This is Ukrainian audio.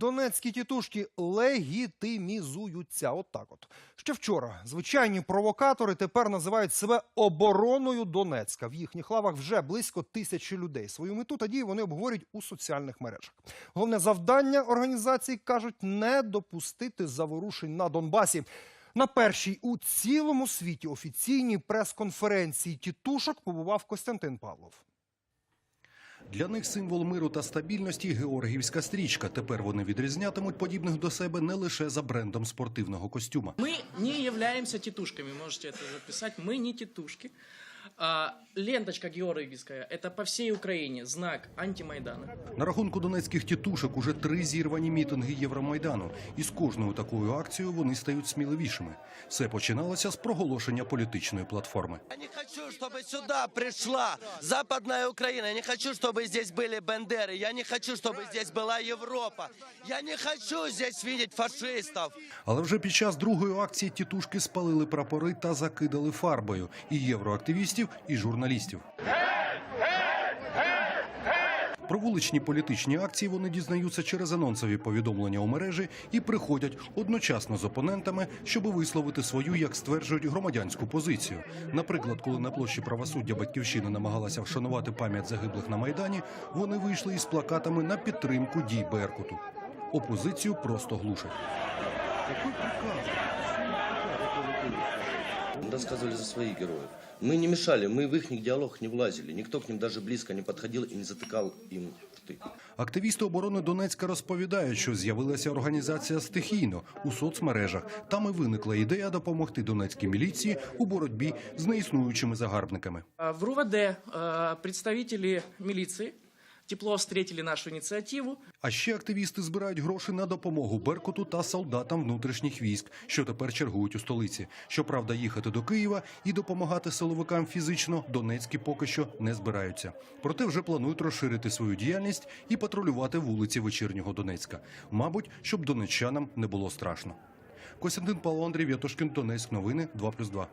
Донецькі тітушки легітимізуються. От так от. Ще вчора звичайні провокатори тепер називають себе обороною Донецька. В їхніх лавах вже близько тисячі людей. Свою мету та дії вони обговорюють у соціальних мережах. Головне завдання організації кажуть не допустити заворушень на Донбасі. На першій у цілому світі офіційній прес-конференції тітушок побував Костянтин Павлов. Для них символ миру та стабільності георгіївська стрічка. Тепер вони відрізнятимуть подібних до себе не лише за брендом спортивного костюма. Мы не являемся тетушками, можете это записать. Мы не тетушки. А, ленточка георгиевская – это по всей Украине знак антимайдана. На рахунку донецьких тітушок уже три зірвані мітинги Євромайдану. І з кожною такою акцією вони стають сміливішими. Все починалося з проголошення політичної платформи. Я не хочу, чтобы сюда пришла Западная Украина. Я не хочу, чтобы здесь были Бендеры. Я не хочу, чтобы здесь была Европа. Я не хочу здесь видеть фашистов. Але вже під час другої акції тітушки спалили прапори та закидали фарбою і євроактивістів, і журналістів. Про вуличні політичні акції вони дізнаються через анонсові повідомлення у мережі і приходять одночасно з опонентами, щоб висловити свою, як стверджують, громадянську позицію. Наприклад, коли на площі правосуддя батьківщина намагалася вшанувати пам'ять загиблих на майдані, вони вийшли із плакатами на підтримку дій Беркуту. Опозицію просто глушать. рассказывали за своих героев. Мы не мешали, мы в их диалог не влазили. Никто к ним даже близко не подходил и не затыкал им рты. Активісти оборони Донецька розповідають, що з'явилася організація стихійно у соцмережах. Там і виникла ідея допомогти донецькій міліції у боротьбі з неіснуючими загарбниками. А, В РУВД а, представители милиции тепло встретили нашу инициативу. А ще активісти збирають гроші на допомогу Беркуту та солдатам внутрішніх військ, що тепер чергують у столиці. Щоправда, їхати до Києва і допомагати силовикам фізично донецькі поки що не збираються. Проте вже планують розширити свою діяльність і патрулювати вулиці вечірнього Донецька. Мабуть, щоб донеччанам не було страшно. Костянтин Павло Андрій В'ятошкін, Донецьк. Новини 2+,2.